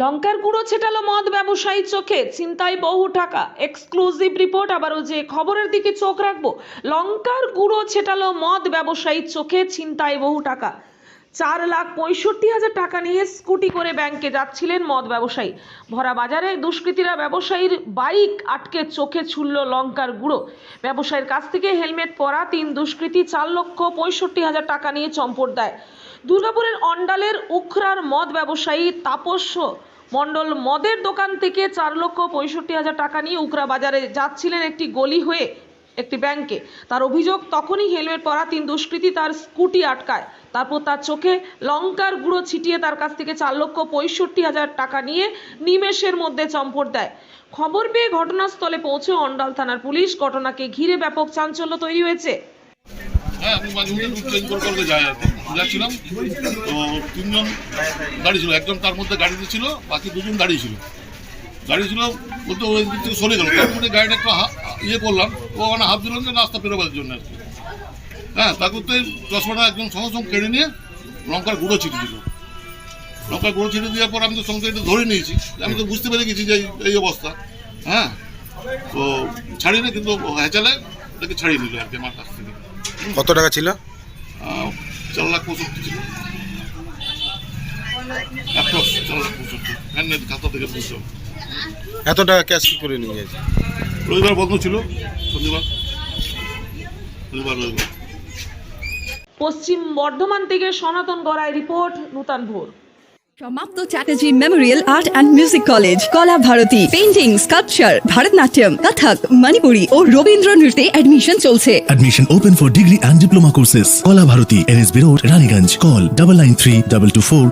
লঙ্কার গুঁড়ো ছেটালো মদ ব্যবসায়ী চোখে চিন্তায় বহু টাকা। এক্সক্লুসিভ রিপোর্ট আবারও যে খবরের দিকে চোখ রাখব, লঙ্কার গুঁড়ো ছেটালো মদ ব্যবসায়ী চোখে চিন্তায় বহু টাকা। চার লাখ পঁয়ষট্টি হাজার টাকা নিয়ে স্কুটি করে ব্যাংকে যাচ্ছিলেন মদ ব্যবসায়ী। ভরা বাজারে দুষ্কৃতীরা ব্যবসায়ীর বাইক আটকে চোখে ছুড়ল লঙ্কার গুঁড়ো। ব্যবসায়ীর কাছ থেকে হেলমেট পরা তিন দুষ্কৃতী চার লক্ষ পঁয়ষট্টি হাজার টাকা নিয়ে চম্পট দেয়। দুর্গাপুরের অন্ডালের উখরার মদ ব্যবসায়ী তাপস্য মণ্ডল মদের দোকান থেকে চার লক্ষ পঁয়ষট্টি হাজার টাকা নিয়ে উকরা বাজারে যাচ্ছিলেন একটি গলি হয়ে। একটি ব্যাংকে। তার অভিযোগ, তখনই হেলমেট পরা তিন দুষ্কৃতী তার স্কুটি আটকায়। তারপর তার চোখে লঙ্কার গুঁড়ো ছিটিয়ে তার কাছ থেকে চার লক্ষ পঁয়ষট্টি হাজার টাকা নিয়ে নিমেষের মধ্যে চম্পট দেয়। খবর পেয়ে ঘটনাস্থলে পৌঁছে অন্ডাল থানার পুলিশ ঘটনাকে ঘিরে ব্যাপক চাঞ্চল্য তৈরি হয়েছে। হ্যাঁ যাচ্ছিলাম, তো তিনজন গাড়ি ছিল। একজন তার মধ্যে গাড়িতে ছিল, বাকি দুজন দাঁড়িয়ে ছিল। দাঁড়িয়ে ছিল বলতে ওই দিক থেকে সরে গেল। তারপরে গাড়িটা একটু ইয়ে করলাম ও মানে হাত দিলাম যে রাস্তা পেরোবার জন্য আর কি। হ্যাঁ তারপর তো এই চশমাটা একদম সঙ্গে সঙ্গে কেড়ে নিয়ে লঙ্কার গুঁড়ো ছিটে দিল। লঙ্কার গুঁড়ো ছিটে দেওয়ার পর আমি তো সঙ্গে এটা ধরে নিয়েছি। আমি তো বুঝতে পেরে গেছি যে এই- এই অবস্থা। হ্যাঁ তো ছাড়িয়ে না কিন্তু হেঁচালে তাকে ছাড়িয়ে নিল আর কি আমার কাছ থেকে। কত টাকা ছিল? চার লাখ পঁয়ষট্টি ছিল। অ্যাপ্রক্স চার লাখ পঁয়ষট্টি। খাতা থেকে বুঝলাম এত টাকা ক্যাশ কি করে নিয়ে গেছে। রবিবার বন্ধ ছিল শনিবার। রবিবার। পশ্চিম বর্ধমান থেকে সনাতন গড়াই রিপোর্ট নূতন ভোর। সমাপ্ত Chatterjee memorial art and music college Kala Bharati. Painting sculpture Bharatanatyam Kathak Manipuri ও রবীন্দ্র নৃত্যে অ্যাডমিশন চলছে। Admission open for degree and diploma courses. Kola Bharati, NSB Road, Raniganj call double nine three double two four